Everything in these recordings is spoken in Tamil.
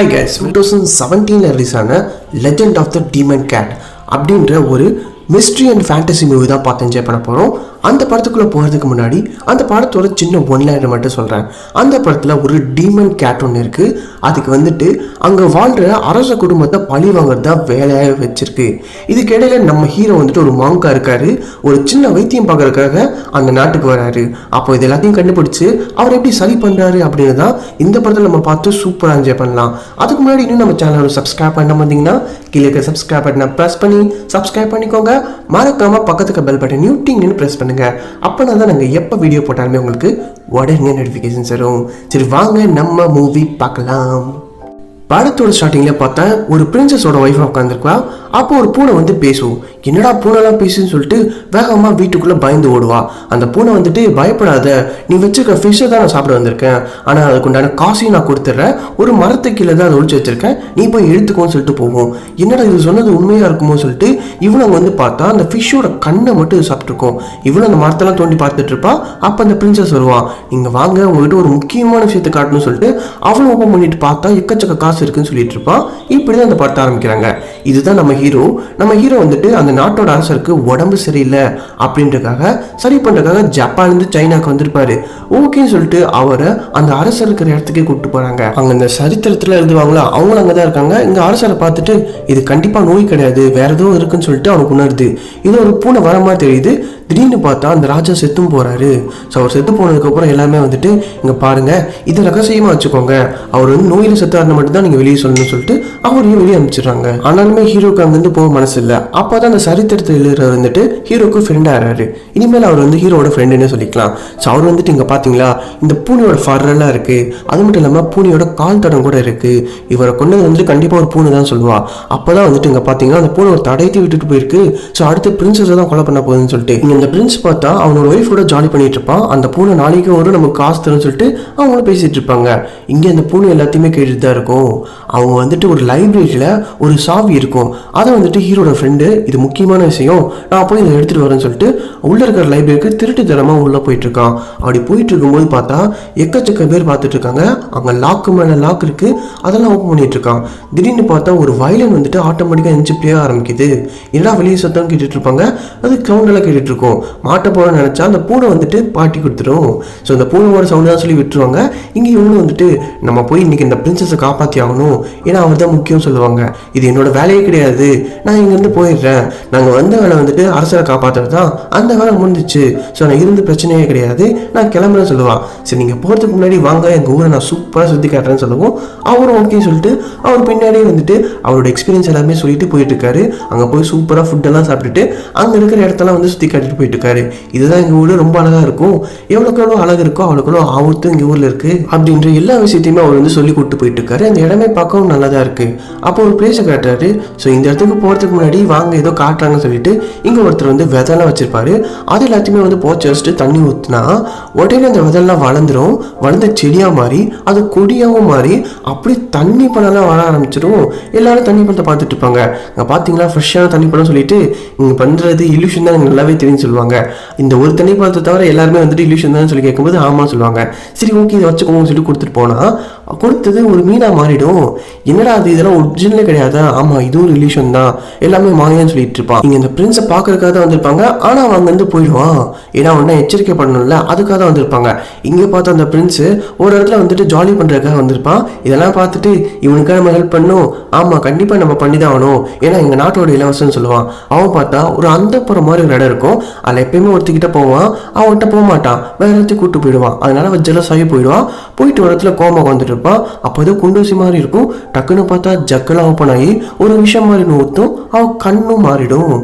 ஹை கேஸ் டூ தௌசண்ட் செவன்டீனில் ரிலீஸ் ஆன legend of the demon cat அப்படின்ற ஒரு மிஸ்ட்ரி அண்ட் ஃபேண்டசி மூவி தான் பார்த்து என்ஜாய் பண்ண போகிறோம் அந்த படத்துக்குள்ளே போகிறதுக்கு முன்னாடி அந்த படத்தோட சின்ன ஒன் லைனர் மட்டும் சொல்கிறேன் அந்த படத்தில் ஒரு டீமன் கேட் ஒன்று இருக்குது அதுக்கு வந்துட்டு அங்கே வாழ்கிற அரச குடும்பத்தை பழி வாங்குறது தான் வேலையாக வச்சிருக்கு. இதுக்கு இடையில நம்ம ஹீரோ வந்துட்டு ஒரு மாங்கா இருக்காரு. ஒரு சின்ன வைத்தியம் பார்க்கறதுக்காக அந்த நாட்டுக்கு வராரு. அப்போ இது எல்லாத்தையும் கண்டுபிடிச்சு அவர் எப்படி சரி பண்ணுறாரு அப்படின்னு தான் இந்த படத்தில் நம்ம பார்த்து சூப்பராக என்ஜாய் பண்ணலாம். அதுக்கு முன்னாடி இன்னும் நம்ம சேனலை சப்ஸ்கிரைப் பண்ண பார்த்தீங்கன்னா கீழே இருக்க சப்ஸ்கிரைப் பட்டனை ப்ரெஸ் பண்ணி சப்ஸ்கிரைப் பண்ணிக்கோங்க. மறக்காமல் பக்கத்துக்கு பெல் பட்டனையும் டிங்னு ப்ரெஸ் பண்ணுங்க. அப்போனா தான் நாங்கள் எப்போ வீடியோ போட்டாலுமே உங்களுக்கு உடனே நோட்டிஃபிகேஷன்ஸ் வரும். சரி வாங்க நம்ம மூவி பார்க்கலாம். படத்தோட ஸ்டார்டிங்கில் பார்த்தா ஒரு பிரின்சஸோட ஒய்ஃபாக உட்காந்துருக்கா அப்போ ஒரு பூனை வந்து பேசும். என்னடா பூனைலாம் பேசுன்னு சொல்லிட்டு வேகமாக வீட்டுக்குள்ளே பயந்து ஓடுவா. அந்த பூனை வந்துட்டு பயப்படாத. நீ வச்சிருக்க ஃபிஷ்ஷை தான் நான் சாப்பிட வந்திருக்கேன். ஆனால் அதுக்கு உண்டான காசையும் நான் கொடுத்துட்றேன் ஒரு மரத்து கீழே தான் அதை ஒழிச்சு வச்சிருக்கேன். நீ போய் எடுத்துக்கோன்னு சொல்லிட்டு போவோம் என்னடா இது சொன்னது உண்மையாக இருக்குமோ சொல்லிட்டு இவனை வந்து பார்த்தா அந்த ஃபிஷ்ஷோட கண்ணை மட்டும் சாப்பிட்ருக்கோம் இவ்வளோ அந்த மரத்தெல்லாம் தோண்டி பார்த்துட்டு இருப்பா. அப்போ அந்த பிரின்சஸ் வருவான் நீங்கள் வாங்க உங்ககிட்ட ஒரு முக்கியமான விஷயத்தை காட்டணும்னு சொல்லிட்டு அவளும் ஓப்பன் பண்ணிட்டு பார்த்தா எக்கச்சக்க காசு இருக்குன்னு சொல்லிட்டு இருப்பான் இப்படி தான் அந்த படத்தை ஆரம்பிக்கிறாங்க. இதுதான் நம்ம ஹீரோ நம்ம ஹீரோ வந்துட்டு அந்த நாட்டோட அரசருக்கு உடம்பு சரியில்லை அப்படின்றக்காக சரி பண்ணுறதுக்காக ஜப்பான்லேருந்து சைனாக்கு வந்திருப்பாரு. ஓகேன்னு சொல்லிட்டு அவரை அந்த அரசர் இருக்கிற இடத்துக்கே கூப்பிட்டு போகிறாங்க அங்கே இந்த சரித்திரத்தில் எழுதுவாங்களா அவங்களும் அங்கே தான் இருக்காங்க. இங்கே அரசரை பார்த்துட்டு இது கண்டிப்பாக நோய் கிடையாது வேற ஏதோ இருக்குன்னு சொல்லிட்டு அவனுக்கு உணருது. இது ஒரு பூனை வர மாதிரி தெரியுது. திடீர்னு பார்த்தா அந்த ராஜா செத்தும் போறாரு. ஸோ அவர் செத்து போனதுக்கப்புறம் எல்லாமே வந்துட்டு இங்கே பாருங்க இதை ரகசியமாக வச்சுக்கோங்க. அவர் வந்து நோயில் செத்தாருன்னு மட்டும்தான் நீங்கள் வெளியே சொல்லணும்னு சொல்லிட்டு அவரையும் வெளியே அனுப்பிச்சிடுறாங்க. ஆனாலுமே ஹீரோக்கு அங்கேருந்து போக மனசு இல்லை அப்போ தான் அந்த சரித்திரத்தை எழுதுறவர் வந்துட்டு ஹீரோக்கு ஃப்ரெண்ட் ஆகிறாரு இனிமேல் அவர் வந்து ஹீரோட ஃப்ரெண்டுன்னு சொல்லிக்கலாம். ஸோ அவர் வந்துட்டு இங்கே பார்த்தீங்களா இந்த பூனையோட ஃபர்ரெல்லாம் இருக்கு. அது மட்டும் இல்லாமல் பூனையோட கால் தடம் கூட இருக்கு. இவரை கொண்டது வந்துட்டு கண்டிப்பாக ஒரு பூனை தான் சொல்லுவா. அப்போ தான் வந்துட்டு இங்கே பார்த்தீங்கன்னா அந்த பூனை ஒரு தடைத்து விட்டுட்டு போயிருக்கு. ஸோ அடுத்து பிரின்சஸை தான் கொலை பண்ண போகுதுன்னு சொல்லிட்டு. இங்க இந்த பிரின்ஸ் பார்த்தா அவனோட ஒய்ஃப் கூட ஜாலி பண்ணிட்டு இருப்பான். அந்த பூனை நாளைக்கு வரும் நமக்கு காசு தரும்னு சொல்லிட்டு அவங்களும் பேசிட்டு இருப்பாங்க. இங்கே அந்த பூனை எல்லாத்தையுமே கேட்டுட்டு தான் இருக்கும். அவங்க வந்துட்டு ஒரு லைப்ரரியில் ஒரு சாவி இருக்கும். அதை வந்துட்டு ஹீரோட ஃப்ரெண்டு இது முக்கியமான விஷயம். நான் போய் இதை எடுத்துகிட்டு வரேன்னு சொல்லிட்டு உள்ள இருக்கிற லைப்ரரிக்கு திருட்டு தரமாக உள்ள போயிட்டுருக்கான் அப்படி போயிட்டு இருக்கும்போது பார்த்தா எக்கச்சக்க பேர் பார்த்துட்டு இருக்காங்க. அங்கே லாக்கு மேலே லாக் இருக்கு. அதெல்லாம் ஓப்பன் பண்ணிட்டு இருக்கான். திடீர்னு பார்த்தா ஒரு வயலன் வந்துட்டு ஆட்டோமேட்டிக்காக எஞ்சி பிளே ஆரம்பிக்குது. என்னடா வெளியே சத்தம் கேட்டுட்டு இருப்பாங்க? அது சவுண்டெல்லாம் கேட்டுட்டு இருக்கும். மாட்ட போறோம்னு நினச்சா அந்த பூனை வந்துட்டு பாட்டி கொடுத்துரும். ஸோ அந்த பூனையோட சவுண்டு தான் சொல்லி விட்டுருவாங்க. இங்கே இவங்களும் வந்துட்டு நம்ம போய் இன்னைக்கு இந்த பிரின்சஸை காப்பாற்றி ஆகணும். ஏன்னா அவர் தான் முக்கியம் சொல்லுவாங்க. இது என்னோட வேலையே கிடையாது. நான் இங்கேருந்து போயிடுறேன். நாங்கள் வந்த வேலை வந்துட்டு அரசரை காப்பாற்றுறது தான் அந்த வேலை முடிஞ்சிச்சு. ஸோ நான் இருந்து பிரச்சனையே கிடையாது. நான் கிளம்புறேன்னு சொல்லுவான். சரி நீங்கள் போகிறதுக்கு முன்னாடி வாங்க. எங்கள் ஊரை நான் சூப்பராக சுற்றி காட்டுறேன்னு சொல்லுவோம். அவரும் ஓகே சொல்லிட்டு அவர் பின்னாடியே வந்துட்டு அவரோட எக்ஸ்பீரியன்ஸ் எல்லாமே சொல்லிட்டு போயிட்டு இருக்காரு அங்கே போய் சூப்பராக ஃபுட்டெல்லாம் சாப்பிட்டுட்டு அங்கே இருக்கிற இடத்தெல்லாம் வந்து சுற்றி காட்டிட்டு போயிட்டு இருக்காரு இதுதான் எங்கள் ஊர் ரொம்ப அழகாக இருக்கும். எவ்வளோக்கு எவ்வளோ அழகு இருக்கோ அவ்வளோக்கு எவ்வளோ ஆபத்தும் எங்கள் ஊரில் இருக்குது அப்படின்ற எல்லா விஷயத்தையுமே அவர் வந்து சொல்லி கூப்பிட்டு போயிட்டு இருக்காரு அந்த இடமே பார்க்கவும் நல்லா தான் இருக்குது அப்போ ஒரு பிளேஸை காட்டுறாரு. ஸோ இந்த இடத்துக்கு போகிறதுக்கு முன்னாடி வாங்க ஏதோ காட்டுறாங்கன்னு சொல்லிட்டு இங்கே ஒருத்தர் வந்து விதெல்லாம் வச்சிருப்பாரு. அது எல்லாத்தையுமே வந்து போச்சு வச்சுட்டு தண்ணி ஊற்றினா உடனே அந்த விதெல்லாம் வளர்ந்துடும் வளர்ந்த செடியாக மாறி அது கொடியாகவும் மாறி அப்படி தண்ணி பழம்லாம் வளர ஆரம்பிச்சிடும் எல்லாரும் தண்ணி பழத்தை பார்த்துட்டு இருப்பாங்க. அங்கே பார்த்தீங்களா ஃப்ரெஷ்ஷான தண்ணி பழம் சொல்லிட்டு இங்கே பண்ணுறது இல்யூஷன் தான் நல்லாவே தெரியும்னு சொல்லுவாங்க. இந்த ஒரு தண்ணி பழத்தை தவிர எல்லாருமே வந்துட்டு இல்யூஷன் தான் சொல்லி கேட்கும்போது ஆமாம் சொல்லுவாங்க. சரி ஓகே இதை வச்சுக்கோங்கன்னு சொல்லி கொடுத்துட்டு போனால் கொடுத்தது ஒரு மீனாக மாறிடும். என்னடா அது? இதெல்லாம் ஒரிஜினலே கிடையாது? ஆமாம் இதுவும் ரிலேஷன் தான் எல்லாமே மாயான்னு சொல்லிட்டு இருப்பான் இங்கே இந்த பிரின்ஸை பார்க்கறதுக்காக தான் வந்திருப்பாங்க. ஆனால் அவன் அங்கேருந்து போயிடுவான். ஏன்னா உடனே எச்சரிக்கை பண்ணணும்ல. அதுக்காக தான் வந்திருப்பாங்க. இங்கே பார்த்த அந்த பிரின்ஸு ஒரு இடத்துல வந்துட்டு ஜாலி பண்ணுறதுக்காக வந்திருப்பான். இதெல்லாம் பார்த்துட்டு இவனுக்காக நம்ம ஹெல்ப் பண்ணும் ஆமாம் கண்டிப்பாக நம்ம பண்ணி தான் ஆகணும். ஏன்னா எங்கள் நாட்டோட இலவசம்னு சொல்லுவான். அவன் பார்த்தா ஒரு அந்த போகிற மாதிரி ஒரு இடம் இருக்கும். அதில் எப்பயுமே ஒருத்திக்கிட்ட போவான். அவன்கிட்ட போக மாட்டான். வேற இடத்துக்கு கூட்டு போயிடுவான். அதனால அவன் ஜெலஸ் ஆகி போயிடுவான். போயிட்டு ஒரு இடத்துல கோமா வந்துட்டு இருப்பா அப்போ ஏதோ குண்டூசி மாதிரி இருக்கும். டக்குன்னு பார்த்தா ஜக்கெல்லாம் ஓப்பன் ஆகி ஒரு விஷயம் மாதிரி ஊற்றும் அவன் கண்ணும் மாறிடும்.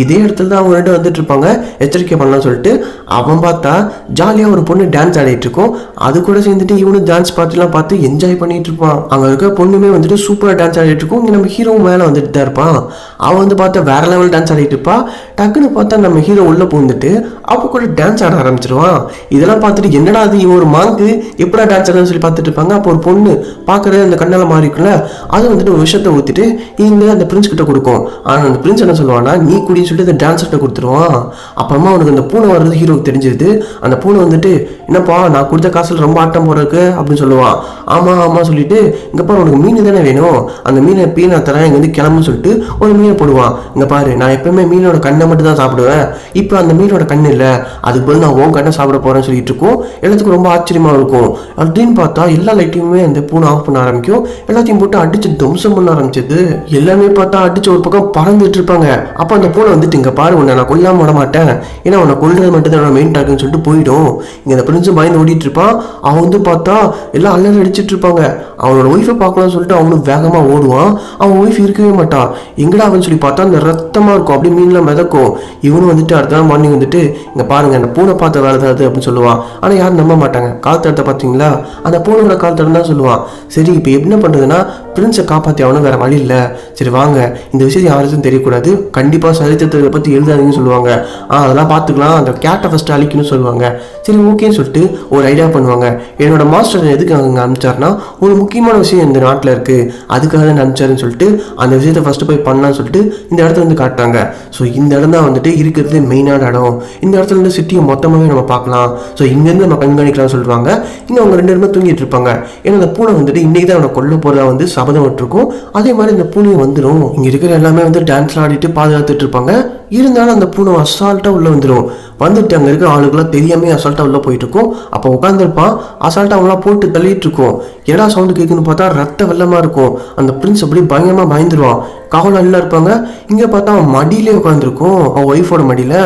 இதே இடத்துல தான் அவங்க ரெண்டு வந்துட்டு இருப்பாங்க. எச்சரிக்கை பண்ணலாம் சொல்லிட்டு அவன் பார்த்தா ஜாலியாக ஒரு பொண்ணு டான்ஸ் ஆடிட்டு இருக்கும். அது கூட சேர்ந்துட்டு இவனும் டான்ஸ் பார்த்துலாம் பார்த்து என்ஜாய் பண்ணிட்டு இருப்பான். அங்கே இருக்க பொண்ணுமே வந்துட்டு சூப்பராக டான்ஸ் ஆடிட்டு இருக்கும். இங்கே நம்ம ஹீரோவும் மேலே வந்துட்டு தான் இருப்பான். அவன் வந்து பார்த்தா வேற லெவல் டான்ஸ் ஆடிட்டு இருப்பா. டக்குன்னு பார்த்தா நம்ம ஹீரோ உள்ள பூந்துட்டு அப்போ கூட டான்ஸ் ஆட ஆரம்பிச்சிருவான். இதெல்லாம் பார்த்துட்டு என்னடா அது இவன் ஒரு மாங்கு எப்படா டான்ஸ் ஆடுன்னு சொல்லி பார்த்துட்டு இருப்பாங்க. அப்போ ஒரு பொண்ணு பார்க்குற அந்த கண்ணால் மாறி இருக்குல்ல அது வந்துட்டு ஒரு விஷயத்தை ஊற்றிட்டு இங்கே அந்த பிரின்ஸ் கிட்ட கொடுக்கும். ஆனால் அந்த பிரின்ஸ் என்ன சொல்லுவான்னா நீ குடின்னு சொல்லிட்டு அந்த டான்ஸர்கிட்ட கொடுத்துருவான். அப்புறமா அவனுக்கு அந்த பூனை வர்றது ஹீரோக்கு தெரிஞ்சிருது. அந்த பூனை வந்துட்டு என்னப்பா நான் கொடுத்த காசில் ரொம்ப ஆட்டம் போடுறதுக்கு அப்படின்னு சொல்லுவான். ஆமாம் ஆமாம் சொல்லிட்டு இங்கே உனக்கு மீன் தானே வேணும். அந்த மீனை பீ தரேன் இங்கே வந்து கிளம்புன்னு சொல்லிட்டு ஒரு மீனை போடுவான். இங்கே பாரு நான் எப்பவுமே மீனோட கண்ணை மட்டும் தான் சாப்பிடுவேன். இப்போ அந்த மீனோட கண் இல்லை. அதுக்கு பதில் நான் உன் கண்ணை சாப்பிட போகிறேன்னு சொல்லிட்டு இருக்கோம். எல்லாத்துக்கும் ரொம்ப ஆச்சரியமாக இருக்கும். அப்படின்னு பார்த்தா எல்லா லைட்டையும் அந்த பூனை ஆஃப் பண்ண ஆரம்பிக்கும். எல்லாத்தையும் போட்டு அடிச்சு துவம்சம் பண்ண ஆரம்பிச்சது. எல்லாமே பார்த்தா அடிச்சு ஒரு பக்கம் பறந்துட்டு இருப்பாங்க. அப்போ அந்த பூனை வந்துட்டு இங்கே பாரு உன்னை நான் கொல்லாம விட மாட்டேன். ஏன்னா உன்னை கொல்றது மட்டும் தான் மெயின் டாக்குன்னு சொல்லிட்டு போயிடும். இங்கே அந்த பிரின்ஸும் பயந்து ஓடிட்டு இருப்பான். அவன் வந்து பார்த்தா எல்லாம் அள்ளல் அடிச்சிட்டு இருப்பாங்க. அவனோட ஒய்ஃபை பார்க்கலாம்னு சொல்லிட்டு அவனும் வேகமாக ஓடுவான். அவன் ஒய்ஃப் இருக்கவே மாட்டான். எங்கடா அவன் சொல்லி பார்த்தா அந்த ரத்தமாக இருக்கும். அப்படியே மீன்லாம் மிதக்கும். இவனும் வந்துட்டு அடுத்த நாள் மார்னிங் வந்துட்டு இங்கே பாருங்க அந்த பூனை பார்த்த வேலை தான் அது அப்படின்னு சொல்லுவான். ஆனால் யாரும் நம்ப மாட்டாங்க. கால் தடத்தை பார்த்தீங்களா? அந்த பூனோட கால் தடம் தான் சொல்லுவான். சரி இப்போ என்ன பண்றதுன்னா பிரின்ஸை காப்பாற்றி அவனும் வேற வழி இல்லை. சரி வாங்க. இந்த விஷயம் யாருக்கும் தெரியக்கூடாது. கண்டிப்பா சரித்திரத்தை பத்தி எழுதாதீங்கன்னு சொல்லுவாங்க. ஆ அதெல்லாம் பார்த்துக்கலாம். அந்த கேட்டை ஃபஸ்ட்டு அழிக்கணும்னு சொல்லுவாங்க. சரி ஓகேன்னு சொல்லிட்டு ஒரு ஐடியா பண்ணுவாங்க. என்னோட மாஸ்டர் எதுக்கு அங்கே அனுப்பிச்சாருன்னா ஒரு முக்கியமான விஷயம் இந்த நாட்டில் இருக்கு. அதுக்காக தான் அனுப்பிச்சாருன்னு சொல்லிட்டு அந்த விஷயத்தை ஃபஸ்ட்டு போய் பண்ணலாம்னு சொல்லிட்டு இந்த இடத்துல வந்து காட்டுறாங்க ஸோ இந்த இடம் தான் வந்துட்டு இருக்கிறது மெயினான இடம். இந்த இடத்துல இருந்து சிட்டியை மொத்தமாகவே நம்ம பார்க்கலாம். ஸோ இங்கேருந்து நம்ம கண்காணிக்கலாம்னு சொல்லுவாங்க இங்கே அவங்க ரெண்டு பேருமே தூங்கிட்டு இருப்பாங்க. ஏன்னா அந்த பூனை வந்துட்டு இன்றைக்கி தான் அவனை கொல்ல போகிறதா வந்து சபதம் விட்டுருக்கும் அதே மாதிரி இந்த பூனையை வந்துடும் இங்கே இருக்கிற எல்லாமே வந்து டான்ஸ்லாம் ஆடிட்டு பாதுகாத்துட்டு இருப்பாங்க. இருந்தாலும் அந்த பூனை அசால்ட்டாக உள்ளே வந்துடும் வந்துட்டு அங்கே இருக்கிற ஆளுக்கெல்லாம் தெரியாமல் அசால்ட்டாக உள்ளே போயிட்டு இருக்கும் அப்போ உட்காந்துருப்பான் அசால்ட்டாக அவங்களாம் போட்டு தள்ளிட்டு இருக்கும் எடா சவுண்டு கேட்குன்னு பார்த்தா ரத்த வெள்ளமாக இருக்கும். அந்த பிரின்ஸ் அப்படியே பயங்கரமாக பயந்துருவான். காவல் நல்லா இருப்பாங்க. இங்கே பார்த்தா அவன் மடியிலே உட்காந்துருக்கும் அவன் ஒய்ஃபோட மடியில்.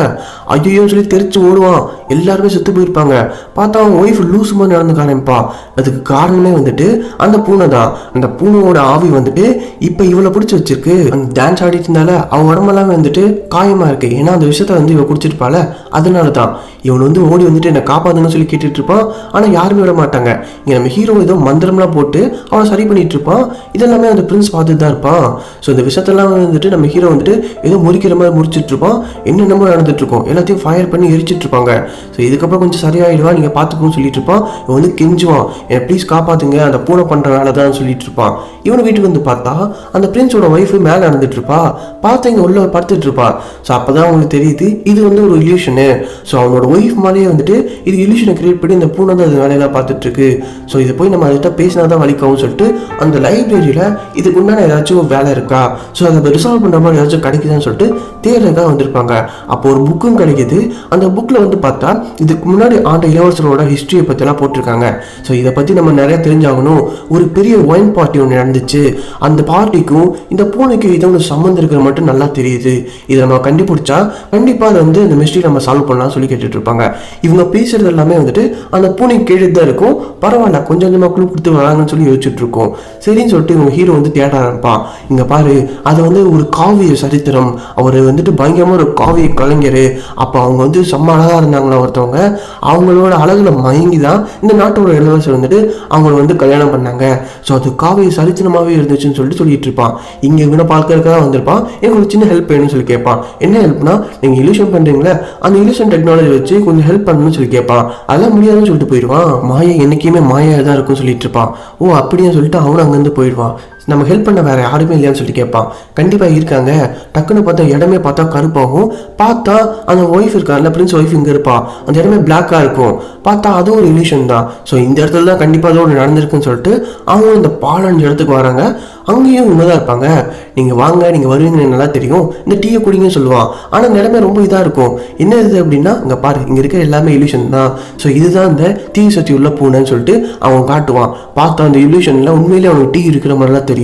ஐயோ சொல்லி தெரிச்சு ஓடுவான். எல்லாருமே செத்து போயிருப்பாங்க. பார்த்தா அவன் ஒய்ஃப் லூஸ் மாதிரி நடந்து ஆரம்பிப்பா அதுக்கு காரணமே வந்துட்டு அந்த பூனை தான். அந்த பூனையோட ஆவி வந்துட்டு இப்போ இவளை பிடிச்சி வச்சிருக்கு. அந்த டான்ஸ் ஆடிட்டு இருந்தால அவன் உடம்பெல்லாம் வந்துட்டு காயம் இருக்கு. ஏன்னா அந்த விஷயத்த வந்து இவ குடிச்சிருப்பால அதனால தான் இவன் வந்து ஓடி வந்துட்டு என்னை காப்பாத்துன்னு சொல்லி கேட்டுட்டு இருப்பான் ஆனால் யாருமே விட மாட்டாங்க. இங்கே நம்ம ஹீரோ ஏதோ மந்திரம்லாம் போட்டு அவனை சரி பண்ணிட்டு இருப்பான் இதெல்லாமே அந்த பிரின்ஸ் பார்த்துட்டு தான் இருப்பான். ஸோ இந்த விஷயத்தெல்லாம் வந்துட்டு நம்ம ஹீரோ வந்துட்டு ஏதோ முறிக்கிற மாதிரி முறிச்சிட்டு இருப்பான் என்னென்னமோ நடந்துட்டு இருக்கும் எல்லாத்தையும் ஃபயர் பண்ணி எரிச்சிட்டு இருப்பாங்க ஸோ இதுக்கப்புறம் கொஞ்சம் சரியாயிடுவா நீங்கள் பார்த்துக்கோன்னு சொல்லிட்டு இருப்பான் இவன் வந்து கெஞ்சுவான். என்னை ப்ளீஸ் காப்பாத்துங்க. அந்த பூனை பண்ணுற வேலை தான் சொல்லிட்டு இருப்பான் இவன் வீட்டுக்கு வந்து பார்த்தா அந்த பிரின்ஸோட ஒய்ஃபு மேலே நடந்துட்டு இருப்பா பார்த்து இங்கே உள்ள படுத்துட்டு இருப்பா ஸோ அப்போ தான் அவங்களுக்கு தெரியுது இது வந்து ஒரு இல்யூஷனு ஸோ அவனோட ஒய்ஃப் மாதிரியே வந்துட்டு இது இல்யூஷனை கிரியேட் பண்ணி இந்த பூனை தான் அது வேலையெல்லாம் பார்த்துட்ருக்கு. ஸோ இதை போய் நம்ம அதுகிட்ட பேசினா தான் வலிக்கவும் சொல்லிட்டு அந்த லைப்ரரியில் இதுக்கு உண்டான ஏதாச்சும் ஒரு வேலை இருக்கா? ஸோ அதை ரிசால்வ் பண்ணுற மாதிரி ஏதாச்சும் கிடைக்குதான்னு சொல்லிட்டு தேடுறதுக்காக வந்திருப்பாங்க. அப்போ ஒரு புக்கும் கிடைக்குது. அந்த புக்கில் வந்து பார்த்தா இதுக்கு முன்னாடி ஆண்ட இளவரசரோட ஹிஸ்ட்ரியை பற்றிலாம் போட்டிருக்காங்க. ஸோ இதை பற்றி நம்ம நிறைய தெரிஞ்சாகணும். ஒரு பெரிய ஒயின் பார்ட்டி ஒன்று நடந்துச்சு. அந்த பார்ட்டிக்கும் இந்த பூனைக்கும் ஏதோ ஒன்று சம்மந்தம் இருக்கிற மட்டும் நல்லா தெரியுது. இதை நம்ம கண்டுபிடிச்சா கண்டிப்பாக அதை வந்து இந்த மிஸ்ட்ரி நம்ம சால்வ் பண்ணலாம் சொல்லி கேட்டுட்டு இருப்பாங்க இவங்க பேசுறது எல்லாமே வந்துட்டு அந்த பூனை கேட்டு தான் இருக்கும். பரவாயில்ல கொஞ்சம் கொஞ்சமாக குழு கொடுத்து வராங்கன்னு சொல்லி யோசிச்சுட்டு இருக்கோம் சரின்னு சொல்லிட்டு இவங்க ஹீரோ வந்து தேட ஆரம்பிப்பான். இங்க பாரு அது வந்து ஒரு காவிய சரித்திரம். அவர் வந்துட்டு பயங்கரமாக ஒரு காவிய கலைஞர். அப்போ அவங்க வந்து செம்ம அழகா இருந்தாங்களா ஒருத்தவங்க. அவங்களோட அழகுல மயங்கி தான் இந்த நாட்டோட இளவரசர் வந்துட்டு அவங்கள வந்து கல்யாணம் பண்ணாங்க. ஸோ அது காவிய சரித்திரமாவே இருந்துச்சுன்னு சொல்லிட்டு சொல்லிட்டு இருப்பான் இங்க இவனை பார்க்கறதுக்காக வந்திருப்பான். எனக்கு ஒரு சின்ன ஹெல்ப் வேணும்னு சொல்லி கேட்பான். என்ன ஹெல்ப்னா நீங்க இலியூஷன் பண்ணுறீங்களே அந்த இலியூஷன் டெக்னாலஜி வச்சு கொஞ்சம் ஹெல்ப் பண்ணணும்னு சொல்லி கேட்பான். அதெல்லாம் முடியாதுன்னு சொல்லிட்டு போயிடுவான். மாயை என்னைக்குமே மாயா தான் இருக்கும்னு சொல்லிட்டு இருப்பான். ஓ அப்படியே சொல்லிட்டு அவனும் அங்கேருந்து போயிடுவான். நம்ம ஹெல்ப் பண்ண வேற யாருமே இல்லையான்னு சொல்லி கேட்பான். கண்டிப்பாக இருக்காங்க. டக்குன்னு பார்த்தா இடமே பார்த்தா கருப்பாகும். பார்த்தா அந்த ஒய்ஃப் இருக்கார்ல பிரின்ஸ் ஒய்ஃப் இங்கே இருப்பா. அந்த இடமே பிளாக்காக இருக்கும். பார்த்தா அதுவும் ஒரு ரிலேஷன் தான். ஸோ இந்த இடத்துல தான் கண்டிப்பாக அது ஒன்று நடந்திருக்குன்னு சொல்லிட்டு அவங்களும் இந்த பாலஞ்சு இடத்துக்கு வராங்க. அங்கேயும் உண்மைதான் இருப்பாங்க. நீங்கள் வாங்க நீங்கள் வருவீங்கன்னு நல்லா தெரியும். இந்த டீயை குடிங்கன்னு சொல்லுவான். ஆனால் இடமே ரொம்ப இதாக இருக்கும். என்ன இது அப்படின்னா இங்கே பாரு இங்கே இருக்கிற எல்லாமே இல்யூஷன் தான். ஸோ இதுதான் இந்த தீ சக்தி உள்ள பூனைன்னு சொல்லிட்டு அவன் காட்டுவான். பார்த்தா அந்த இல்யூஷனில் உண்மையிலே அவனுக்கு டீ இருக்கிற மாதிரிலாம் தெரியும்.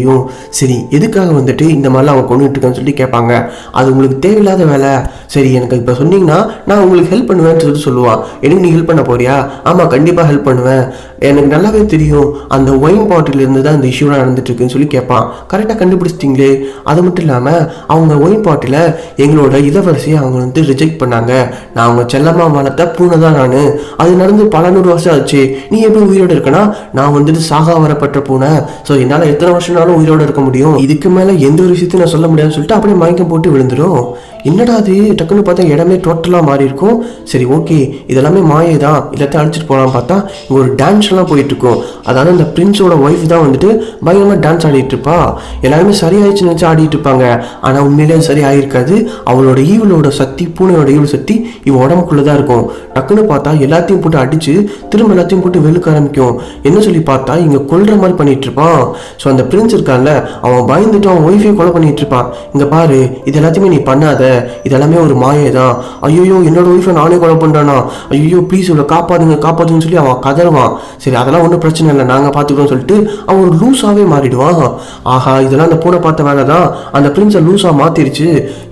சரி எதுக்காக வந்துட்டு இந்த மாதிரிலாம் அவன் கொண்டுட்டு இருக்கான்னு சொல்லி கேட்பாங்க. அது உங்களுக்கு தேவையில்லாத வேலை. சரி எனக்கு இப்போ சொன்னீங்கன்னா நான் உங்களுக்கு ஹெல்ப் பண்ணுவேன்னு சொல்லிட்டு சொல்லுவான். எனக்கு நீ ஹெல்ப் பண்ண போறியா? ஆமாம் கண்டிப்பாக ஹெல்ப் பண்ணுவேன். எனக்கு நல்லாவே தெரியும். அந்த ஒயின் பாட்டிலிருந்து தான் இந்த இஷ்யூலாம் நடந்துட்டுருக்குன்னு சொல்லி கேட்பான் கரெக்டாக கண்டுபிடிச்சிட்டிங்களே? அது மட்டும் இல்லாமல் அவங்க ஒயின் பாட்டில் எங்களோட இளவரசியை அவங்க வந்து ரிஜெக்ட் பண்ணாங்க. நான் அவங்க செல்லம்மா வளர்த்த பூனை தான் நான். அது நடந்து பல நூறு வருஷம் ஆச்சு. நீ எப்படி உயிரோடு இருக்கனா? நான் வந்துட்டு சாகா வரப்பட்ட பூனை. ஸோ என்னால் எத்தனை வருஷம்னாலும் உயிரோடு இருக்க முடியும். இதுக்கு மேலே எந்த ஒரு விஷயத்தையும் நான் சொல்ல முடியாதுன்னு சொல்லிட்டு அப்படியே மயக்கம் போட்டு விழுந்துடும் என்னடா அது டக்குன்னு பார்த்தா இடமே டோட்டலாக மாறி இருக்கும். சரி ஓகே இதெல்லாமே மாயை தான் எல்லாத்தையும் அழைச்சிட்டு போகலாம் பார்த்தா இங்கே ஒரு டான்ஸ் எல்லாம் போயிட்டு இருக்கும் அதாவது அந்த பிரின்ஸோட ஒய்ஃப் தான் வந்துட்டு பயங்கரமாக டான்ஸ் ஆடிட்டு இருப்பா. எல்லாருமே சரியாயிடுச்சு நினச்சி ஆடிட்டு இருப்பாங்க. ஆனால் உண்மையிலேயே சரி ஆயிருக்காது அவளோட ஈவலோட சக்தி பூனையோட ஈவல் சக்தி இவன் உடம்புக்குள்ளே தான் இருக்கும். டக்குன்னு பார்த்தா எல்லாத்தையும் போட்டு அடிச்சு திரும்ப எல்லாத்தையும் போட்டு வெளுக்க ஆரம்பிக்கும். என்ன சொல்லி பார்த்தா இங்க கொல்ற மாதிரி பண்ணிட்டு இருப்பான் ஸோ அந்த பிரின்ஸ் இருக்கான்ல அவன் பயந்துட்டு அவன் ஒய்ஃபையும் கொலை பண்ணிட்டு இருப்பான் இங்கே பாரு இது எல்லாத்தையுமே நீ பண்ணாத. இது எல்லாமே ஒரு மாயை தான் ஐயோ என்னோட ஒய்ஃபை நானே கொலை பண்ணுறேன்னா ஐயோ ப்ளீஸ் இவ்வளோ காப்பாதுங்க காப்பாதுன்னு சொல்லி அவன் கதறுவான். சரி அதெல்லாம் ஒன்றும் பிரச்சனை இல்லை நாங்கள் பார்த்துக்கிறோம்னு சொல்லிட்டு அவன் ஒரு லூஸாகவே மாறிடுவான். ஆஹா இதெல்லாம் அந்த பூனை பார்த்த வேலை தான் அந்த பிரின்ஸை லூஸாக மாற்றிருச்சு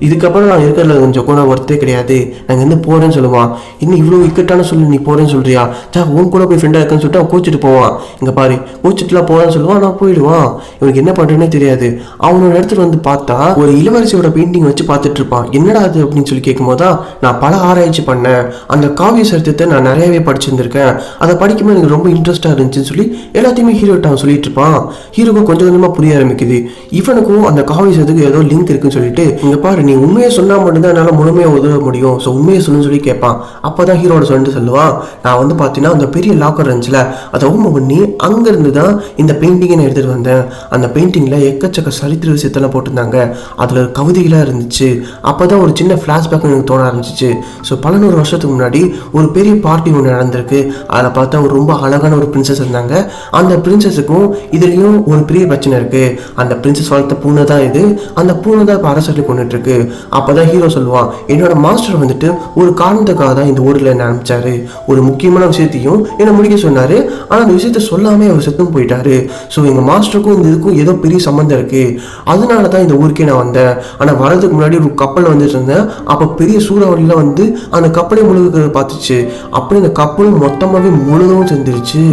இதுக்கப்புறம் நான் இருக்கிறதுல கொஞ்சம் கூட ஒர்த்தே கிடையாது. நாங்கள் வந்து போறேன்னு சொல்லுவான். இன்னும் இவ்வளோ இக்கட்டான சொல்லி நீ போறேன்னு சொல்றியா? சா உன் கூட போய் ஃப்ரெண்டாக இருக்குன்னு சொல்லிட்டு அவன் கோச்சிட்டு போவான். இங்கே பாரு கோச்சிட்டுலாம் போகிறேன்னு சொல்லுவான் நான் போயிடுவான். இவனுக்கு என்ன பண்ணுறேன்னே தெரியாது. அவனோட இடத்துல வந்து பார்த்தா ஒரு இளவரசியோட பெயிண்டிங் வச்சு பார்த்துட்டு இருப்பான். என்னடா அது அப்படின்னு சொல்லி கேட்கும்போது தான் நான் பல ஆராய்ச்சி பண்ணேன். அந்த காவிய சரித்திரத்தை நான் நிறையவே படிச்சிருந்திருக்கேன். அதை படிக்கும்போது எனக்கு ரொம்ப இன்ட்ரெஸ்டாக இருந்துச்சுன்னு சொல்லி எல்லாத்தையுமே ஹீரோட்ட அவன் சொல்லிட்டு இருப்பான். ஹீரோக்கும் கொஞ்சம் கொஞ்சமாக புரிய ஆரம்பிக்குது. இவனுக்கும் அந்த காவிய சரித்துக்கு ஏதோ லிங்க் இருக்குன்னு சொல்லிட்டு இங்க பாரு நீ உண்மையை சொன்னால் மட்டும்தான் என்னால் முழுமையாக உதவ முடியும். ஸோ உண்மையை சொல்லுன்னு சொல்லி கேட்பான். அப்பதான் ஹீரோட சொல்லிட்டு சொல்லுவான் நான் வந்து பார்த்தீங்கன்னா அந்த பெரிய லாக்கர் இருந்துச்சுல அதை ஓம பண்ணி அங்கேருந்து தான் இந்த பெயிண்டிங்கை நான் எடுத்துகிட்டு வந்தேன். அந்த பெயிண்டிங்கில் எக்கச்சக்க சரித்திர விஷயத்தெல்லாம் போட்டிருந்தாங்க. அதில் கவிதைகளாக இருந்துச்சு. அப்போ தான் ஒரு சின்ன ஃப்ளாஷ்பேக் எனக்கு தோண ஆரம்பிச்சிச்சு. ஸோ பல நூறு வருஷத்துக்கு முன்னாடி ஒரு பெரிய பார்ட்டி ஒன்று நடந்திருக்கு. அதில் பார்த்தா ஒரு ரொம்ப அழகான ஒரு பிரின்சஸ் இருந்தாங்க. அந்த பிரின்சஸுக்கும் இதுலேயும் ஒரு பெரிய பிரச்சனை இருக்குது அந்த பிரின்சஸ் வளர்த்த பூனை தான் இது. அந்த பூனை தான் இப்போ அரசர்ல கொண்டுட்டுருக்கு. அப்போ தான் ஹீரோ சொல்லுவான் என்னோட மாஸ்டர் வந்துட்டு ஒரு காரணத்துக்காக தான் இந்த ஊரில் என்ன அனுப்பிச்சாரு. ஒரு முக்கியமான விஷயத்தையும் என்னை முடிக்க சொன்னார். ஆனால் அந்த விஷயத்த சொல்லாமே அவர் செத்தும் போயிட்டாரு. ஸோ எங்கள் மாஸ்டருக்கும் இந்த இதுக்கும் ஏதோ பெரிய சம்மந்தம் இருக்குது அதனால தான் இந்த ஊருக்கே நான் வந்தேன். ஆனால் வரதுக்கு முன்னாடி ஒரு கப்பல் வந்துட்டு இருந்தேன். அப்போ பெரிய சூறாவளியில் வந்து அந்த கப்பலை முழுகிறது பார்த்துச்சு. அப்படி அந்த கப்பலும் மொத்தமாகவே முழுதும் செஞ்சிருச்சு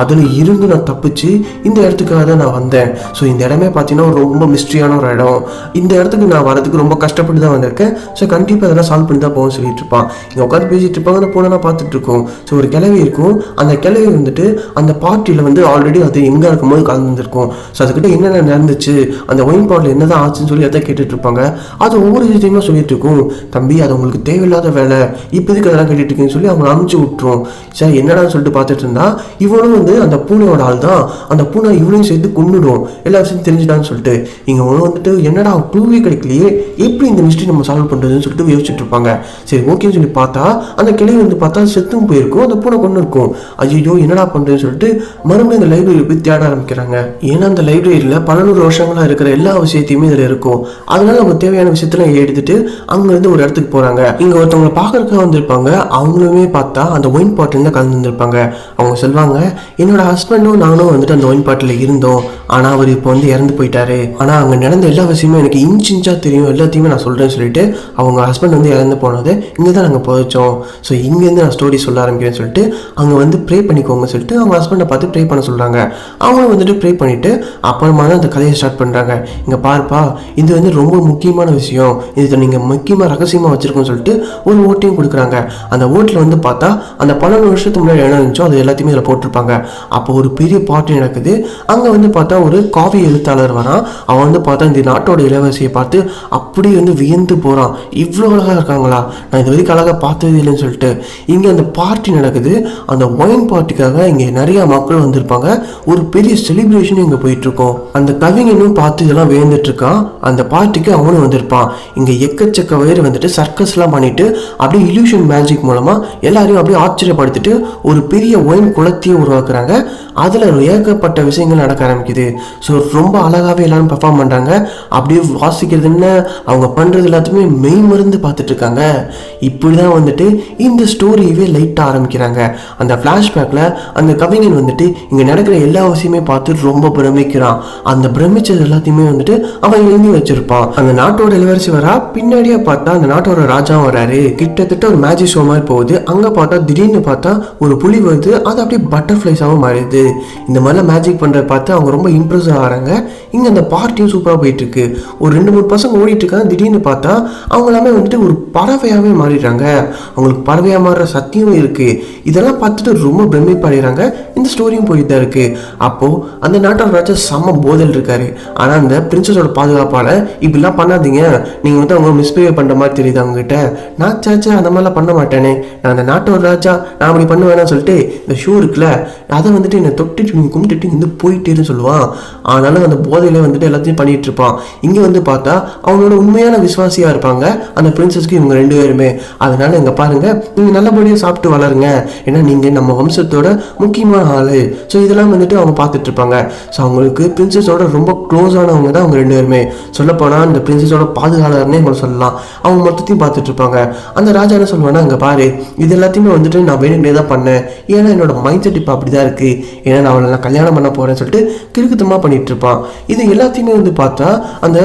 அதில் இருந்து நான் தப்பிச்சு இந்த இடத்துக்காக தான் நான் வந்தேன். ஸோ இந்த இடமே பார்த்தீங்கன்னா ரொம்ப மிஸ்ட்ரியான ஒரு இடம். இந்த இடத்துக்கு நான் வரதுக்கு ரொம்ப கஷ்டப்பட்டு தான் வந்திருக்கேன். ஸோ கண்டிப்பாக அதெல்லாம் சால்வ் பண்ணி தான் போகும் சொல்லிட்டு இருப்பான் இங்கே உட்காந்து பேசிட்டு இருப்பாங்க அந்த பூனை பார்த்துட்டு இருக்கோம். ஸோ ஒரு கிளவி இருக்கும். அந்த கிளவி வந்துட்டு அந்த பார்ட்டியில் வந்து ஆல்ரெடி அது எங்கே இருக்கும்போது கலந்துருக்கும் ஸோ அதுக்கிட்ட என்னென்ன நடந்துச்சு? அந்த ஒயின் பாட்டில் என்னதான் ஆச்சுன்னு சொல்லி எதை கேட்டுட்டு இருப்பாங்க? அது ஒவ்வொரு விஷயத்தையுமே சொல்லிட்டு இருக்கும். தம்பி அது உங்களுக்கு தேவையில்லாத வேலை. இப்போ இதுக்கு அதெல்லாம் கேட்டுட்டு இருக்கீங்கன்னு சொல்லி அவங்களை அனுப்பிச்சு விட்டுரும். சரி என்னடான்னு சொல்லிட்டு பார்த்துட்டு இருந்தா இவனும் வந்து அந்த பூனையோட ஆள் தான் அந்த பூனை இவனையும் சேர்த்து கொண்டுடும் எல்லா விஷயம் தெரிஞ்சுட்டான்னு சொல்லிட்டு. இங்கே ஒன்று வந்துட்டு என்னடா க்ளூவே கிடைக்கலையே. எப்படி இந்த மிஸ்ட்ரி நம்ம சால்வ் பண்ணுறதுன்னு சொல்லிட்டு யோசிச்சுட்டு இருப்பாங்க. சரி ஓகேன்னு சொல்லி பார்த்தா அந்த கிளை வந்து பார்த்தா செத்தும் போயிருக்கும். அந்த பூனை கொண்டு இருக்கும் ஐயோ என்னடா பண்ணுறதுன்னு சொல்லிட்டு மறுபடியும் அந்த லைப்ரரி போய் தேட ஆரம்பிக்கிறாங்க. ஏன்னா அந்த லைப்ரரியில் பல நூறு வருஷங்களா இருக்கிற எல்லா விஷயத்தையுமே இதில் இருக்கும். அதனால நம்ம தேவையான விஷயத்தெல்லாம் எடுத்துட்டு அங்கேருந்து ஒரு இடத்துக்கு போகிறாங்க இங்கே ஒருத்தவங்களை பார்க்கறதுக்காக வந்திருப்பாங்க. அவங்களுமே பார்த்தா அந்த ஒயின் பாட்டில் தான் கலந்து வந்திருப்பாங்க. அவங்க சொல்லுவாங்க என்னோட ஹஸ்பண்டும் நானும் வந்துட்டு அந்த ஒயின் பாட்டில் இருந்தோம். ஆனால் அவர் இப்போ வந்து இறந்து போயிட்டாரு. ஆனால் அங்கே நடந்த எல்லா விஷயமும் எனக்கு இன்ச் இன்ச்சாக தெரியும். எல்லாத்தையுமே நான் சொல்கிறேன்னு சொல்லிட்டு அவங்க ஹஸ்பண்ட் வந்து இறந்து போனது. இங்கே தான் நாங்கள் போச்சோம் ஸோ இங்கேருந்து நான் ஸ்டோரி சொல்ல ஆரம்பிக்கிறேன்னு சொல்லிட்டு அங்கே வந்து ப்ரே பண்ணிக்கோங்க சொல்லிட்டு அவங்க ஹஸ்பண்டை பார்த்து ப்ரே பண்ண சொல்கிறாங்க அவங்களும் வந்துட்டு ப்ரே பண்ணிவிட்டு அப்புறமா தான் அந்த கதையை ஸ்டார்ட் பண்ணுறாங்க இங்கே பாருப்பா இது வந்து ரொம்ப முக்கியமான விஷயம். இது நீங்கள் முக்கியமாக ரகசியமாக வச்சுருக்கோன்னு சொல்லிட்டு ஒரு ஓட்டையும் கொடுக்குறாங்க. அந்த ஓட்டில் வந்து பார்த்தா அந்த பன்னெண்டு வருஷத்துக்கு முன்னாடி என்ன இருந்துச்சோ அது எல்லாத்தையுமே இதில் போட்டிருப்பாங்க. அப்போ ஒரு பெரிய பார்ட்டி நடக்குது. அங்கே வந்து பார்த்தா ஒரு காவி எழுத்தாளர் வரான். அவன் வந்து பார்த்தா இந்த நாட்டோட இளவரசியை பார்த்து அப்படியே வந்து வியந்து போகிறான் இவ்வளோ அழகாக இருக்காங்களா? நான் இது வரைக்கும் அழகாக பார்த்தது இல்லைன்னு சொல்லிட்டு. இங்கே அந்த பார்ட்டி நடக்குது. அந்த ஒயின் பார்ட்டிக்காக இங்கே நிறையா மக்கள் வந்திருப்பாங்க. ஒரு பெரிய செலிப்ரேஷன் இங்கே போயிட்டுருக்கோம். அந்த கவிஞனும் பார்த்து இதெல்லாம் வேந்துட்டு இருக்கான். அந்த பார்ட்டிக்கு அவனும் வந்திருப்பான். இங்கே எக்கச்சக்க பேர் வந்துட்டு சர்க்கஸ்லாம் பண்ணிட்டு அப்படியே இல்யூஷன் மேஜிக் மூலமாக எல்லாரையும் அப்படியே ஆச்சரியப்படுத்திட்டு ஒரு பெரிய ஒயின் குளத்தையே உருவாக்குறாங்க. அதில் ஏகப்பட்ட விஷயங்கள் நடக்க ஆரம்பிக்குது. ஸோ ரொம்ப அழகாகவே எல்லாரும் பெர்ஃபார்ம் பண்ணுறாங்க அப்படியே வாசிக்கிறதுன்னு அவங்க பண்ணுறது எல்லாத்தையுமே மெய் மருந்து பார்த்துட்டு இருக்காங்க இப்படி தான் வந்துட்டு இந்த ஸ்டோரியவே லைட்டாக ஆரம்பிக்கிறாங்க. அந்த ஃப்ளாஷ்பேக்கில் அந்த கவிஞன் வந்துட்டு இங்கே நடக்கிற எல்லா விஷயமே பார்த்து ரொம்ப பிரமிக்கிறான். அந்த பிரமிச்சது எல்லாத்தையுமே வந்துட்டு அவன் எழுதி வச்சிருப்பான். அந்த நாட்டோட இளவரசி வரா பின்னாடியே பார்த்து அந்த நாட்டோட ராஜாவும் வராரு கிட்டத்தட்ட ஒரு மேஜிக் ஷோ மாதிரி போகுது. அங்கே பார்த்தா திடீர்னு பார்த்தா ஒரு புலி வருது அது அப்படியே பட்டர்ஃப்ளைஸாகவும் மாறிடுது. இந்த மாதிரிலாம் மேஜிக் பண்ணுறத பார்த்து அவங்க ரொம்ப இம்ப்ரெஸ் ஆகிறாங்க. இங்கே அந்த பார்ட்டியும் சூப்பராக போயிட்டு இருக்கு ஒரு ரெண்டு மூணு பசங்க ஓடிட்டு இருக்காங்க. திடீர்னு பார்த்தா அவங்க எல்லாமே வந்துட்டு ஒரு பறவையாகவே மாறிடுறாங்க. அவங்களுக்கு பறவையாக மாறுற சக்தியும் இருக்கு. இதெல்லாம் பார்த்துட்டு ரொம்ப பிரமிப்பாடுறாங்க இந்த ஸ்டோரியும் போயிட்டு தான் இருக்கு. அப்போது அந்த நாட்டோட ராஜா செம்ம போதல் இருக்காரு. ஆனால் அந்த பிரின்சஸோட பாதுகாப்பால் இப்படிலாம் பண்ணாதீங்க. நீங்கள் வந்து அவங்க மிஸ்பிஹேவ் பண்ணுற மாதிரி தெரியுது அவங்ககிட்ட. நான் சாச்சா அந்த மாதிரிலாம் பண்ண மாட்டேனே. நான் அந்த நாட்டோட ராஜா. நான் அப்படி பண்ணுவேன்னு சொல்லிட்டு இந்த ஷூ இருக்குல்ல அதை வந்துட்டு என்னை தொட்டுட்டு நீ கும்பிட்டுட்டு இங்கே போயிட்டேன்னு சொல்லுவான். ஆனாலும் அந்த போதையில் வந்துட்டு எல்லாத்தையும் பண்ணிட்டு இருப்பான். இங்கே வந்து பார்த்தா அவங்களோட உண்மையான விசுவாசியாக இருப்பாங்க. அந்த பிரின்சஸ்க்கு இவங்க ரெண்டு பேருமே. அதனால இங்கே பாருங்க நீங்கள் நல்லபடியாக சாப்பிட்டு வளருங்க. ஏன்னா நீங்கள் நம்ம வம்சத்தோட முக்கியமான ஆளு. ஸோ இதெல்லாம் வந்துட்டு அவங்க பார்த்துட்டு இருப்பாங்க ஸோ அவங்களுக்கு பிரின்சஸோட ரொம்ப க்ளோஸ் ஆனவங்க தான் அவங்க ரெண்டு பேருமே. சொல்லப்போனால் அந்த பிரின்சஸோட பாதுகாவலர்னே அவங்க சொல்லலாம். அவங்க மொத்தத்தையும் பார்த்துட்டு இருப்பாங்க அந்த ராஜா என்ன சொல்லுவாங்கன்னா அங்கே பாரு இது எல்லாத்தையுமே வந்துட்டு நான் வேணும்னே தான் பண்ணேன். ஏன்னா என்னோட மைண்ட் செட் இப்போ அப்படி தான் இருக்குது ஏன்னா நான் அவளை நான் கல்யாணம் பண்ண போகிறேன்னு சொல்லிட்டு கிறுக்குத்தமாக பண்ணிகிட்டு இருப்பான் இது எல்லாத்தையுமே வந்து பார்த்தா அந்த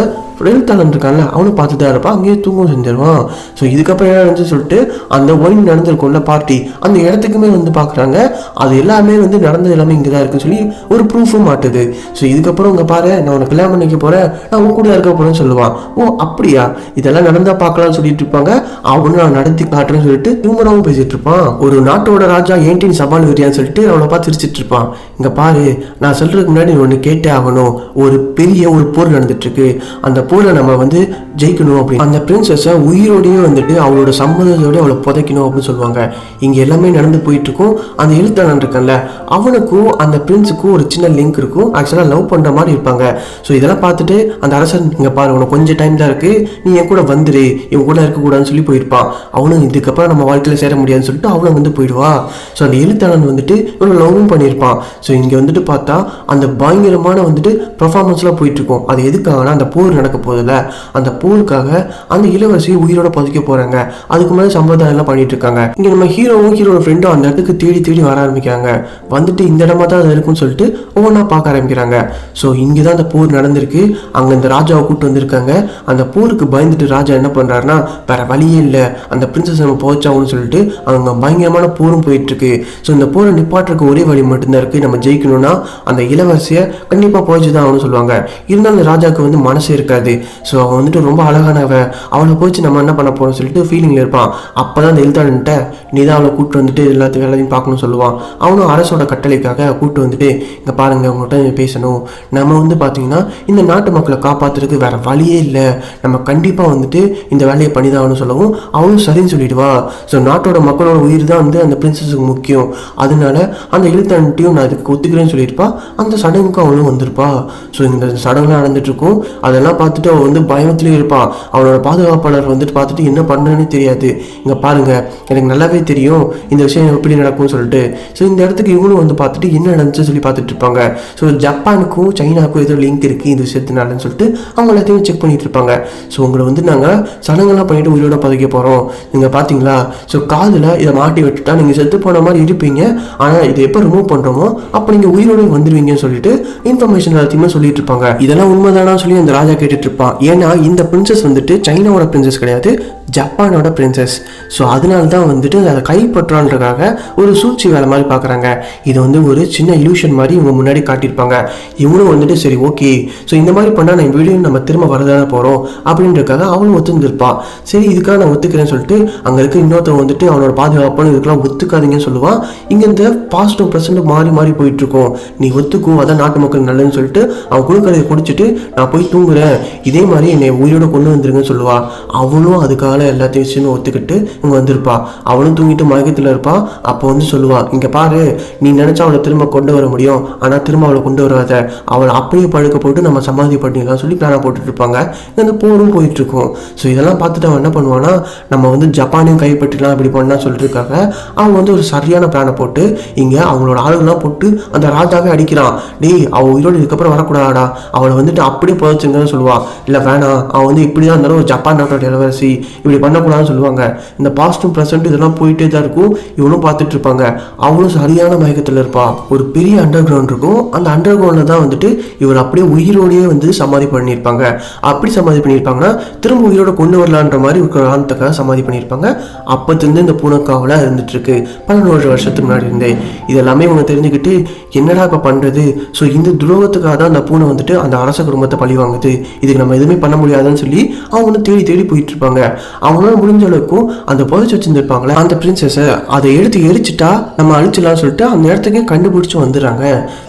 எழுத்தாளன் இருக்கான்ல அவனும் பார்த்து தான் இருப்பான் அங்கேயே தூங்கவும் செஞ்சிருவான். ஸோ இதுக்கப்புறம் என்ன நடந்துச்சு சொல்லிட்டு அந்த ஒயின் நடந்திருக்கும்ல பார்ட்டி அந்த இடத்துக்குமே வந்து பார்க்குறாங்க. அது எல்லாமே வந்து நடந்தது எல்லாமே இங்கே தான் இருக்குன்னு சொல்லி ஒரு ப்ரூஃபும் மாட்டுது. ஸோ இதுக்கப்புறம் இங்கே பாரு நான் உனக்கு கல்யாணம் பண்ணிக்க போகிறேன் நான் உன் கூட இருக்க போகிறேன்னு சொல்லுவான். ஓ அப்படியா? இதெல்லாம் நடந்தால் பார்க்கலாம்னு சொல்லிட்டு இருப்பாங்க. அவனு நான் நடத்தி காட்டுறேன்னு சொல்லிட்டு திரும்பவும் பேசிட்டு இருப்பான். ஒரு நாட்டோட ராஜா ஏன்டின் சவால் விரியான்னு சொல்லிட்டு அவனை பார்த்து சிரிச்சிட்டு இருப்பான். இங்கே பாரு நான் சொல்கிறதுக்கு முன்னாடி ஒன்று கேட்டே ஆகணும். ஒரு பெரிய ஒரு போர் நடந்துட்டு இருக்கு. அந்த போர்ல நம்ம வந்து ஜெயிக்கணும் அப்படின்னு. அந்த பிரின்சஸை உயிரோடையும் வந்துட்டு அவளோட சம்மதத்தோட அவளை புதைக்கணும் அப்படின்னு சொல்லுவாங்க. இங்க எல்லாமே நடந்து போயிட்டு இருக்கும் அந்த எழுத்தாளன் இருக்கான்ல அவனுக்கும் அந்த பிரின்ஸுக்கும் ஒரு சின்ன லிங்க் இருக்கும். ஆக்சுவலாக லவ் பண்ற மாதிரி இருப்பாங்க. ஸோ இதெல்லாம் பார்த்துட்டு அந்த அரசன் இங்கே பாரு உனக்கு கொஞ்சம் டைம் தான் இருக்கு. நீ என் கூட வந்துரு. இவன் கூட இருக்கக்கூடாதுன்னு சொல்லி போயிருப்பான். அவனும் இதுக்கப்புறம் நம்ம வாழ்க்கையில சேர முடியாதுன்னு சொல்லிட்டு அவளும் வந்து போயிடுவா. ஸோ அந்த எழுத்தாளன் வந்துட்டு இவனை லவ்வும் பண்ணியிருப்பான். ஸோ இங்க வந்துட்டு பார்த்தா அந்த பயங்கரமான வந்துட்டு பர்ஃபார்மன்ஸ்லாம் போயிட்டு இருக்கும் அது எதுக்காகனா அந்த போர் நடக்க போதில்ல அந்த போருக்காக அந்த இளவரசியை உயிரோட புதைக்க போறாங்க. அதுக்கு மேலே சம்பிரதாயம் எல்லாம் பண்ணிட்டு இருக்காங்க. இங்க நம்ம ஹீரோவும் ஹீரோட ஃப்ரெண்டும் அந்த இடத்துக்கு தேடி தேடி வர ஆரம்பிக்கிறாங்க. வந்துட்டு இந்த இடமா தான் அது இருக்கும்னு சொல்லிட்டு ஒவ்வொன்றா பார்க்க ஆரம்பிக்கிறாங்க. ஸோ இங்கே தான் அந்த போர் நடந்திருக்கு. அங்கே இந்த ராஜாவை கூப்பிட்டு வந்திருக்காங்க. அந்த போருக்கு பயந்துட்டு ராஜா என்ன பண்றாருன்னா வேற வழியே இல்லை. அந்த பிரின்சஸ் நம்ம போச்சாகணும்னு சொல்லிட்டு அவங்க பயங்கரமான போரும் போயிட்டு இருக்கு ஸோ இந்த போரை நிப்பாட்டுறதுக்கு ஒரே வழி மட்டும்தான் இருக்கு. நம்ம ஜெயிக்கணும்னா அந்த இளவரசியை கண்டிப்பாக போய்ச்சு தான் ஆகணும்னு சொல்லுவாங்க. இருந்தாலும் அந்த ராஜாவுக்கு வந்து மனசு இருக்காது. ஸோ அவன் வந்துட்டு ரொம்ப அழகானவ அவளை போச்சு நம்ம என்ன பண்ண போறோம்னு சொல்லிட்டு ஃபீலிங்ல இருப்பான். அப்பதான் அந்த எழுத்தாளன்ட்ட நீ தான் அவளை கூட்டு வந்துட்டு எல்லாத்தையும் வேலையும் பார்க்கணும்னு சொல்லுவான். அவனும் அரசோட கட்டளைக்காக கூட்டு வந்துட்டு இங்க பாருங்க அவங்கள்ட்ட பேசணும். நம்ம வந்து பார்த்தீங்கன்னா இந்த நாட்டு மக்களை காப்பாத்துறதுக்கு வேற வழியே இல்லை. நம்ம கண்டிப்பாக வந்துட்டு இந்த வேலையை பண்ணி தான் சொல்லவும் அவளும் சரின்னு சொல்லிடுவா. ஸோ நாட்டோட மக்களோட உயிர் தான் வந்து அந்த பிரின்சஸுக்கு முக்கியம். அதனால அந்த எழுத்தாண்டியும் நான் இதுக்கு ஒத்துக்கிறேன்னு சொல்லியிருப்பா. அந்த சடங்குக்கும் அவளும் வந்திருப்பா. ஸோ இந்த சடங்குலாம் நடந்துட்டு இருக்கும். அதெல்லாம் பார்த்துட்டு அவன் வந்து பயத்துலேயும் இருப்பான். அவனோட பாதுகாப்பாளர் வந்துட்டு பார்த்துட்டு என்ன பண்ணுறேன்னு தெரியாது. இங்கே பாருங்க எனக்கு நல்லாவே தெரியும். இந்த விஷயம் எப்படி நடக்கும்னு சொல்லிட்டு. ஸோ இந்த இடத்துக்கு இவங்களும் வந்து பார்த்துட்டு என்ன நடந்துச்சு சொல்லி பார்த்துட்டு இருப்பாங்க. ஸோ ஜப்பானுக்கும் சைனாக்கும் ஏதோ லிங்க் இருக்குது இந்த விஷயத்தினாலன்னு சொல்லிட்டு அவங்க எல்லாத்தையும் செக் பண்ணிட்டு இருப்பாங்க. ஸோ உங்களை வந்து நாங்கள் சடங்கெல்லாம் பண்ணிட்டு உயிரோட பதுக்க போகிறோம் நீங்கள் பார்த்தீங்களா? ஸோ காதில் இதை மாட்டி விட்டுட்டா நீங்கள் செத்து போன மாதிரி இருப்பீங்க. ஆனால் இதை எப்போ ரிமூவ் பண்ணுறோமோ அப்போ நீங்கள் உயிரோட வந்துடுவீங்கன்னு சொல்லிட்டு இன்ஃபர்மேஷன் எல்லாத்தையுமே சொல்லிட்டு இருப்பாங்க. இதெல்லாம் உண்மைதானா சொல்லி அந்த ராஜா கேட்டுட்டு இருப்பான் ஏன்னா இந்த பிரின்சஸ் வந்துட்டு சைனாவோட பிரின்சஸ் கிடையாது ஜப்பானோட பிரின்சஸ் ஸோ அதனால தான் வந்துட்டு அதை கைப்பற்றான்றதுக்காக ஒரு சூழ்ச்சி வேலை மாதிரி பார்க்குறாங்க. இது வந்து ஒரு சின்ன இல்யூஷன் மாதிரி இவங்க முன்னாடி காட்டியிருப்பாங்க. இவனும் வந்துட்டு சரி ஓகே ஸோ இந்த மாதிரி பண்ணால் நான் வீடியோ நம்ம திரும்ப வரதானே போகிறோம் அப்படின்றதுக்காக அவனும் ஒத்துந்துருப்பான் சரி இதுக்காக நான் ஒத்துக்கிறேன்னு சொல்லிட்டு அங்கே இருக்க இன்னொருத்தவன் வந்துட்டு அவனோட பாதுகாப்பான இதுக்கெல்லாம் ஒத்துக்காதீங்கன்னு சொல்லுவான் இங்கே இந்த பாசிட்டிவ் ப்ரெசென்ட்டும் மாறி மாறி போயிட்டு இருக்கோம். நீ ஒத்துக்கும் அதான் நாட்டு மக்கள் நல்லதுன்னு சொல்லிட்டு அவன் கொடுக்கறதை குடிச்சிட்டு நான் போய் தூங்குறேன். இதே மாதிரி என்னை உயிரோட கொண்டு வந்துருங்கன்னு சொல்லுவா. அவளும் அதுக்காக எல்லாத்தையும் விஷயமும் ஒத்துக்கிட்டு இங்கே வந்திருப்பா. அவளும் தூங்கிட்டு மயக்கத்தில் இருப்பா. அப்போ வந்து சொல்லுவா இங்கே பாரு நீ நினைச்சா அவளை திரும்ப கொண்டு வர முடியும். ஆனால் திரும்ப அவளை கொண்டு வராத. அவளை அப்படியே பழுக்க போட்டு நம்ம சமாதி பண்ணிடலாம் சொல்லி பிளானை போட்டுட்டு இருப்பாங்க. இந்த போரும் போயிட்டு இருக்கும். ஸோ இதெல்லாம் பார்த்துட்டு அவன் என்ன பண்ணுவான்னா நம்ம வந்து ஜப்பானையும் கைப்பற்றலாம் இப்படி பண்ணலாம் சொல்லிட்டு இருக்காங்க. அவன் வந்து ஒரு சரியான பிளானை போட்டு இங்கே அவங்களோட ஆளுங்கெல்லாம் போட்டு அந்த ராஜாவே அடிக்கிறான். டேய் அவள் உயிரோடு இதுக்கப்புறம் வரக்கூடாதா அவளை வந்துட்டு அப்படியே புதைச்சுங்கன்னு சொல்லுவா. இல்லை வேணாம். அவன் வந்து இப்படி தான் இருந்தாலும் ஜப்பான் நாட்டோட இளவரசி இப்படி பண்ணக்கூடாதுன்னு சொல்லுவாங்க. இந்த பாஸ்டும் ப்ரெசென்ட் இதெல்லாம் போயிட்டே தான் இருக்கும். இவனும் பார்த்துட்டு இருப்பாங்க. அவளும் சரியான மயக்கத்தில் இருப்பா. ஒரு பெரிய அண்டர் கிரவுண்ட் இருக்கும். அந்த அண்டர் கிரவுண்டில் தான் வந்துட்டு இவர் அப்படியே உயிரோடையே வந்து சமாதி பண்ணியிருப்பாங்க. அப்படி சமாதி பண்ணியிருப்பாங்கன்னா திரும்ப உயிரோட கொண்டு வரலான்ற மாதிரி ஒரு காரணத்துக்காக சமாதி பண்ணியிருப்பாங்க. அப்பத்திலிருந்து இந்த பூனைக்காவலாக இருந்துட்டு இருக்கு பதினோரு வருஷத்துக்கு முன்னாடி இருந்தே. இது எல்லாமே இவங்க தெரிஞ்சுக்கிட்டு என்னடா இப்போ பண்ணுறது ஸோ இந்த துரோகத்துக்காக தான் அந்த பூனை வந்துட்டு அந்த அரச குடும்பத்தை பழி வாங்குது இதுக்கு நம்ம எதுவுமே பண்ண முடியாதுன்னு சொல்லி அவங்க வந்து தேடி தேடி போயிட்டு இருப்பாங்க அவங்களால முடிஞ்ச அளவுக்கும் அந்த புதைச்சி வச்சிருந்துருப்பாங்களே அந்த பிரின்சஸை அதை எடுத்து எரிச்சிட்டா நம்ம அழிச்சிடலாம்னு சொல்லிட்டு அந்த இடத்துக்கே கண்டுபிடிச்சு வந்துடுறாங்க.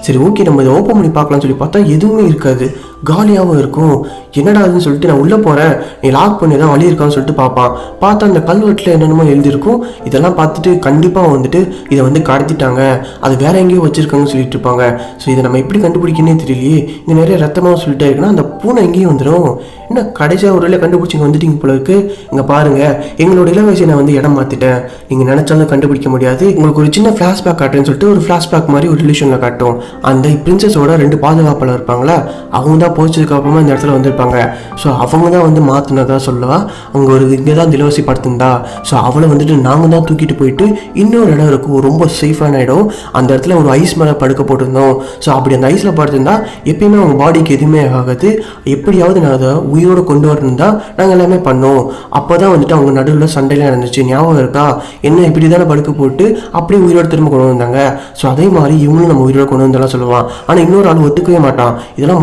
சரி ஓகே நம்ம இதை ஓப்பன் பண்ணி பார்க்கலாம்னு சொல்லி பார்த்தா எதுவுமே இருக்காது. காலியாகவும் இருக்கும். என்னடா அதுன்னு சொல்லிட்டு நான் உள்ளே போகிறேன் நீ லாக் பண்ணி தான் வழி இருக்கான்னு சொல்லிட்டு பார்ப்பான். பார்த்தா அந்த கல்வெட்டில் என்னென்னமோ எழுதியிருக்கும். இதெல்லாம் பார்த்துட்டு கண்டிப்பாக வந்துட்டு இதை வந்து கடத்திட்டாங்க. அது வேற எங்கேயோ வச்சுருக்காங்கன்னு சொல்லிட்டு இருப்பாங்க. ஸோ இதை நம்ம எப்படி கண்டுபிடிக்கனே தெரியலையே. இங்கே நிறைய ரத்தமாக சொல்லிட்டே இருக்குன்னா அந்த பூனை எங்கேயும் வந்துடும் என்ன கடைசியாக ஒரு வேலை கண்டுபிடிச்சி இங்கே வந்துட்டீங்க போல இருக்கு. இங்கே பாருங்கள் எங்களோட இளவயசை நான் வந்து இடம் மாற்றிட்டேன் நீங்கள் நினச்சாலும் கண்டுபிடிக்க முடியாது. உங்களுக்கு ஒரு சின்ன ஃப்ளாஷ்பேக் காட்டுறேன்னு சொல்லிட்டு ஒரு ஃப்ளாஷ்பேக் மாதிரி ஒரு ரிலேஷனில் காட்டும் அந்த பிரின்சஸோட ரெண்டு பாதுகாப்பாளர் இருப்பாங்களா? அவங்க தான் போச்சதுக்கப்புறமா இந்த இடத்துல வந்திருப்பாங்க. ஸோ அவங்க தான் வந்து மாற்றினதா சொல்லுவா? அவங்க ஒரு இங்கே தான் திலவசி படுத்திருந்தா. ஸோ அவளை வந்துட்டு நாங்கள் தான் தூக்கிட்டு போயிட்டு இன்னொரு இடம் இருக்கும் ரொம்ப சேஃபான இடம். அந்த இடத்துல ஒரு ஐஸ் மேலே படுக்க போட்டிருந்தோம். ஸோ அப்படி அந்த ஐஸில் படுத்திருந்தா எப்பயுமே அவங்க பாடிக்கு எதுவுமே ஆகாது. எப்படியாவது நான் அதை உயிரோடு கொண்டு வரணும் நாங்கள் எல்லாமே பண்ணோம். அப்போ தான் வந்துட்டு அவங்க நடுவில் சண்டையெல்லாம் நடந்துச்சு. ஞாபகம் இருக்கா? என்ன இப்படி தானே படுக்க போட்டு அப்படியே உயிரோடு திரும்ப கொண்டு வந்தாங்க. ஸோ அதே மாதிரி இவங்களும் நம்ம உயிரோடு கொண்டு வந்தாலும் சொல்லுவான். ஆனால் இன்னொரு ஆள் ஒத்துக்கவே மாட்டான். இதெல்லாம்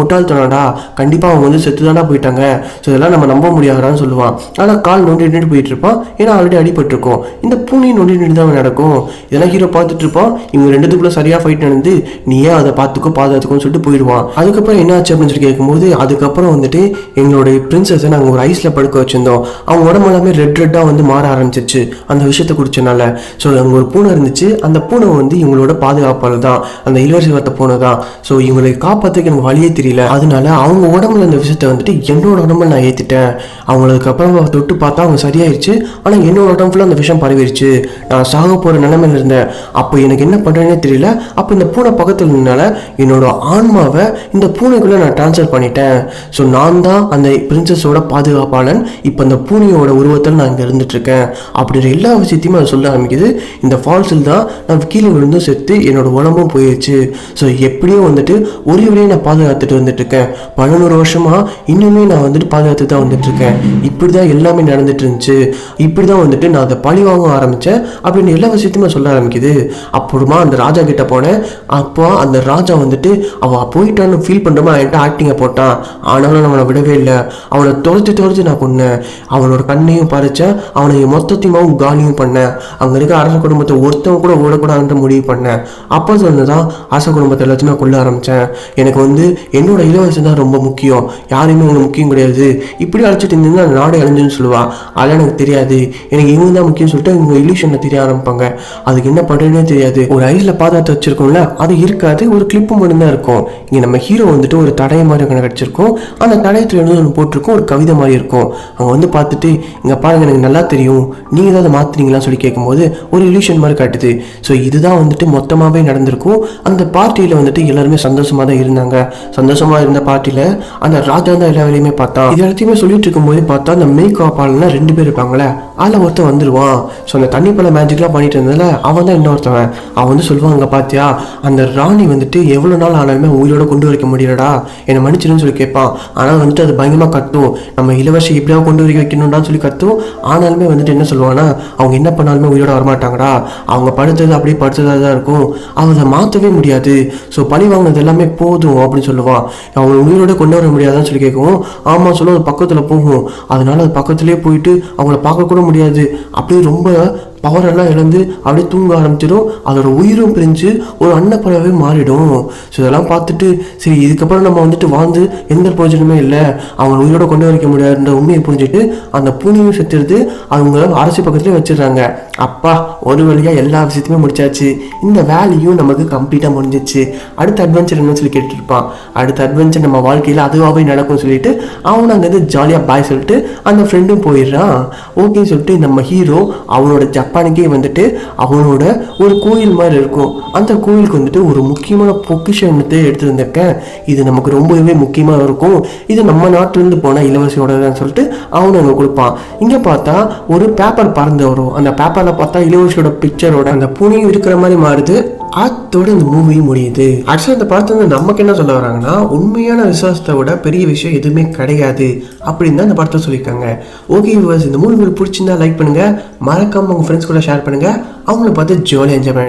முட்டாள்தனடா கண்டிப்பாக அவங்க வந்து செத்து தானே போயிட்டாங்க. ஸோ இதெல்லாம் நம்ம நம்ப முடியாதான்னு சொல்லுவான். ஆனால் கால் நோண்டி நின்று போயிட்டு இருப்பான் ஏன்னா ஆல்ரெடி அடிபட்டிருக்கும். இந்த பூனையும் நொண்டி நின்று தான் நடக்கும். இதெல்லாம் ஹீரோ பார்த்துட்டு இருப்பான். இவங்க ரெண்டுத்துக்குள்ள சரியாக ஃபைட் நடந்து நீ ஏன் அதை பார்த்துக்கோ பாதுகாத்துக்கோன்னு சொல்லிட்டு போயிடுவான். அதுக்கப்புறம் என்ன ஆச்சு அப்படின்னு சொல்லி கேட்கும்போது அதுக்கப்புறம் வந்துட்டு எங்களுடைய பிரின்சஸை நாங்கள் ஒரு ஐஸில் படுக்க வச்சிருந்தோம். அவங்க உடம்பு எல்லாமே ரெட் ரெட்டாக வந்து மாற ஆரம்பிச்சிச்சு அந்த விஷயத்தை குடிச்சனால ஸோ அங்கே ஒரு பூனை இருந்துச்சு. அந்த பூனை வந்து இவங்களோட பாதுகாப்பாளர் தான். அந்த இளவரசி வரத்தை பூனை தான். ஸோ இவங்களை காப்பாற்றுக்கு எனக்கு வழியே தெரியல. அதனால அவங்க உடம்புல இந்த விஷயத்தை வந்துட்டு என்னோட உடம்புல நான் ஏற்றிட்டேன் அவங்களுக்கு அப்புறம் தொட்டு பார்த்தா அவங்க சரியாயிருச்சு. ஆனால் என்னோட உடம்புல அந்த விஷயம் பரவிடுச்சு நான் சாக போகிற நிலைமையில் இருந்தேன். அப்போ எனக்கு என்ன பண்ணுறேனே தெரியல. அப்போ இந்த பூனை பக்கத்தில் இருந்தனால என்னோட ஆன்மாவை இந்த பூனைக்குள்ளே நான் ட்ரான்ஸ்ஃபர் பண்ணிட்டேன். ஸோ நான் தான் அந்த பிரின்சஸோட பாதுகாப்பாளன். இப்போ அந்த பூனையோட உருவத்தில் நான் இங்கே இருந்துட்டுருக்கேன். அப்படின்ற எல்லா விஷயத்தையுமே அது சொல்ல ஆரம்பிக்குது. இந்த ஃபால்ஸில் தான் நான் கீழே விழுந்தும் செத்து என்னோட உடம்பும் போயிடுச்சு ஸோ எப்படியோ வந்துட்டு ஒரே வழியை நான் பாதுகாத்துட்டு வந்துட்டு இருக்கேன் பல நூறு வருஷமா இன்னுமே நான் வந்துட்டு பாதுகாத்து தான் வந்துட்டு இருக்கேன் இப்படி தான் எல்லாமே நடந்துட்டு இருந்துச்சு இப்படி தான் வந்துட்டு நான் அதை பழி வாங்க ஆரம்பித்தேன் அப்படின்னு எல்லா விஷயத்தையுமே சொல்ல ஆரம்பிக்குது. அப்புறமா அந்த ராஜா கிட்ட போனேன். அப்போ அந்த ராஜா வந்துட்டு அவன் போயிட்டான்னு ஃபீல் பண்ணுறமா என்கிட்ட ஆக்டிங்கை போட்டான். ஆனாலும் அவனை விடவே இல்லை. அவனை துரத்தி துரத்தி நான் கொன்னேன். அவனோட கண்ணையும் பறிச்சேன். அவனை மொத்தத்தையும் காலியும் பண்ணேன். அங்கே இருக்க அரச குடும்பத்தை ஒருத்தவங்க கூட ஓடக்கூடாதுன்ற முடிவு பண்ணேன். அப்போ சொன்னதான் அரச குடும்பத்தை எல்லாத்தையுமே கொள்ள ஆரம்பித்தேன் எனக்கு வந்து என்னோட இலவசம் தான் ரொம்ப முக்கியம். யாரையுமே உங்களுக்கு முக்கியம் கிடையாது. இப்படி அழைச்சிட்டு இருந்தீங்கன்னா அந்த நாடே அழிஞ்சுன்னு சொல்லுவா. அதெல்லாம் எனக்கு தெரியாது. எனக்கு இவங்க தான் முக்கியம் சொல்லிட்டு இவங்க இல்யூஷனில் தெரிய ஆரம்பிப்பாங்க. அதுக்கு என்ன பண்ணுறதுனே தெரியாது. ஒரு ஐஸில் பாதுகாத்து வச்சிருக்கோம்ல அது இருக்காது. ஒரு கிளிப்பு மட்டும்தான் இருக்கும். இங்கே நம்ம ஹீரோ வந்துட்டு ஒரு தடைய மாதிரி ஒன்று கிடச்சிருக்கும் அந்த தடயத்தில் வந்து ஒன்று போட்டிருக்கோம். ஒரு கவிதை மாதிரி இருக்கும். அவங்க வந்து பார்த்துட்டு இங்கே பாருங்க எனக்கு நல்லா தெரியும். நீங்கள் தான் அதை மாற்றுறீங்களான்னு சொல்லி கேட்கும்போது ஒரு இல்யூஷன் மாதிரி காட்டுது. ஸோ இதுதான் வந்துட்டு மொத்தமாகவே நடந்திருக்கும். அந்த பார்ட்டியில் வந்துட்டு எல்லாருமே சந்தோஷமாக தான் இருந்தாங்க. சந்தோஷமாக இருந்த பார்ட்டியில் அந்த ராஜா தான் எல்லா வேலையுமே பார்த்தான் இது எல்லாத்தையுமே சொல்லிட்டு இருக்கும்போது பார்த்தா அந்த மேக்கப் ஆளுனா ரெண்டு பேர் இருப்பாங்களே அதில் ஒருத்தன் வந்துடுவான் ஸோ அந்த தண்ணி பழ மேஜிக்லாம் பண்ணிட்டு இருந்ததுல அவன் தான் இன்னொருத்தவன். அவன் வந்து சொல்லுவாங்க பார்த்தியா அந்த ராணி வந்துட்டு எவ்வளோ நாள் ஆனாலுமே உயிரோட கொண்டு வரைக்க முடியலடா. என்னை மன்னிச்சிடுன்னு சொல்லி கேட்பான். ஆனால் வந்துட்டு அது பயங்கரமாக கத்தும். நம்ம இளவரசி இப்படியாவது கொண்டு வரைக்க வைக்கணும்டான்னு சொல்லி கத்தும். ஆனாலுமே வந்துட்டு என்ன சொல்லுவானா அவங்க என்ன பண்ணாலுமே உயிரோட வரமாட்டாங்கடா. அவங்க படுத்தது அப்படியே படுத்ததாக தான் இருக்கும். அவங்க அதை மாற்றவே முடியாது. ஸோ பழி வாங்கினது எல்லாமே போதும் அப்படின்னு சொல்லுவான். அவங்க உயிரோட கொண்டு வர முடியாதான்னு சொல்லி கேட்கவும் ஆமாம் சொல்லும் அது பக்கத்தில் போகும். அதனால அது பக்கத்துலேயே போயிட்டு அவங்கள பார்க்க கூட முடியாது. அப்படியே ரொம்ப பவர் எல்லாம் இழந்து அப்படியே தூங்க ஆரம்பிச்சிடும். அதோட உயிரும் பிரிஞ்சு ஒரு அன்னப்பறவை மாறிடும். ஸோ இதெல்லாம் பார்த்துட்டு சரி இதுக்கப்புறம் நம்ம வந்துட்டு வாழ்ந்து எந்த பிரயோஜனமே இல்லை. அவங்க உயிரோட கொண்டு வைக்க முடியாதுன்ற உண்மையை புரிஞ்சுட்டு அந்த பூனையும் செத்துடுது. அவங்க அரசு பக்கத்துலேயே வச்சிடுறாங்க. அப்பா ஒரு வழியாக எல்லா விஷயத்தையுமே முடிச்சாச்சு. இந்த வேலையும் நமக்கு கம்ப்ளீட்டாக முடிஞ்சிச்சு. அடுத்த அட்வென்ச்சர் என்னன்னு சொல்லி கேட்டுருப்பான். அடுத்த அட்வென்ச்சர் நம்ம வாழ்க்கையில் அதுவாகவே நடக்கும்னு சொல்லிட்டு அவனும் அங்கேருந்து ஜாலியாக பாய் சொல்லிட்டு அந்த ஃப்ரெண்டும் போயிடுறான். ஓகேன்னு சொல்லிட்டு நம்ம ஹீரோ அவனோட ஜப்பானுக்கே வந்துட்டு அவனோட ஒரு கோயில் மாதிரி இருக்கும். அந்த கோயிலுக்கு வந்துட்டு ஒரு முக்கியமான பொக்கிஷத்தை எடுத்து வந்திருக்கேன் இது நமக்கு ரொம்பவே முக்கியமாக இருக்கும். இது நம்ம நாட்டிலேருந்து போன இளவரசியோடன்னு சொல்லிட்டு அவனு அங்கே கொடுப்பான். இங்கே பார்த்தா ஒரு பேப்பர் பறந்து வரும் அந்த பேப்பரில் பார்த்தா இளவரசியோட பிக்சரோட அந்த பூனையும் இருக்கிற மாதிரி மாறுது. அதோட இந்த மூவி முடியுது. ஆக்சுவலாக இந்த படத்தை வந்து நமக்கு என்ன சொல்ல வராங்கன்னா உண்மையான விசுவாசத்தை விட பெரிய விஷயம் எதுவுமே கிடையாது அப்படின்னு தான் இந்த படத்தை சொல்லியிருக்காங்க. ஓகே விவர்ஸ் இந்த மூவி உங்களுக்கு பிடிச்சிருந்தா லைக் பண்ணுங்கள் மறக்காம உங்க ஃப்ரெண்ட்ஸ் கூட ஷேர் பண்ணுங்க. அவங்கள பார்த்து ஜாலியாக என்ஜாய் பண்ணுங்க